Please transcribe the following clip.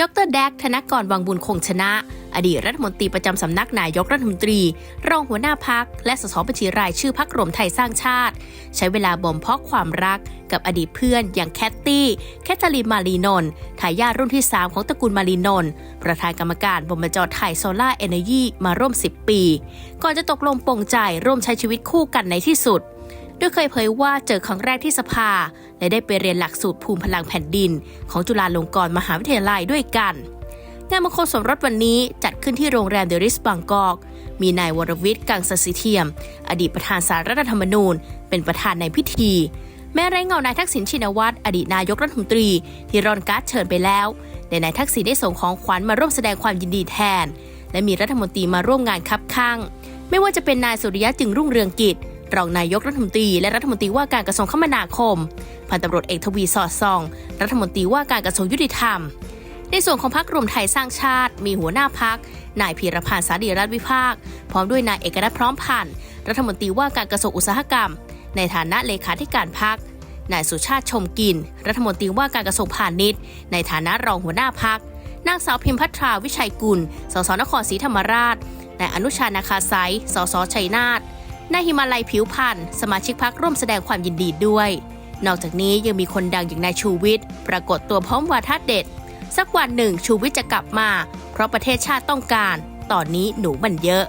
ดรแดก ธนกรวังบุญคงชนะ อดีตรัฐมนตรีประจำสำนักนายกรัฐมนตรี รองหัวหน้าพัก และสสบัญชีรายชื่อพักรวมไทยสร้างชาติ ใช้เวลาบ่มเพาะความรักกับอดีตเพื่อนอย่างแคตตี้ แคทเธอรีนมารีนนท์ทายาทรุ่นที่ 3 ของตระกูลมารีนนท์ประธานกรรมการบมจไทยโซล่าเอเนจีมาร่วม 10 ปี ก่อนจะตกลงปลงใจร่วมใช้ชีวิตคู่กันในที่สุด โดยเคยเผยว่าเจอครั้งแรกที่สภา และได้ไปเรียนหลักสูตรภูมิพลังแผ่นดิน ของจุฬาลงกรณ์มหาวิทยาลัยด้วยกัน งานมงคลสมรสวันนี้จัดขึ้นที่โรงแรมเดริสบางกอก มีนายวรวิทย์กังสสิเทียม อดีตประธานสารรัฐธรรมนูญ เป็นประธานในพิธี แม้ไร้เงานายทักษิณชินวัตรอดีตนายกรัฐมนตรี ที่รอนการ์ดเชิญไปแล้วแต่นายทักษิณได้ส่งของขวัญมาร่วมแสดงความยินดีแทน และมีรัฐมนตรีมาร่วมงานคับข้าง ไม่ว่าจะเป็นนายสุริยะจึงรุ่งเรืองกิจ รองนายกรัฐมนตรีและรัฐมนตรีว่าการกระทรวงคมนาคม พันตำรวจเอกทวีสอดส่อง รัฐมนตรีว่าการกระทรวงยุติธรรม ในส่วนของพรรครวมไทยสร้างชาติ มีหัวหน้าพักนายพีรพันธ์สาดีรัฐวิภาค พร้อมด้วยนายเอกนัทพร้อมพันธ์รัฐมนตรีว่าการกระทรวงอุตสาหกรรม ในฐานะเลขาธิการพักนายสุชาติชมกิน รัฐมนตรีว่าการกระทรวงพาณิชย์ ในฐานะรองหัวหน้าพักนางสาวพิมพัทราวิชัยกุล สสนครศรีธรรมราชนายอนุชานาคาไซสสชัยนาท นายหิมาลัยผิวพันธ์สมาชิกพักร่วมแสดงความยินดีด้วย นอกจากนี้ยังมีคนดังอย่างนายชูวิทย์ปรากฏตัวพร้อมวาทะเด็ด สักวันหนึ่งชูวิทย์จะกลับมา เพราะประเทศชาติต้องการ ตอนนี้หนูมันเยอะ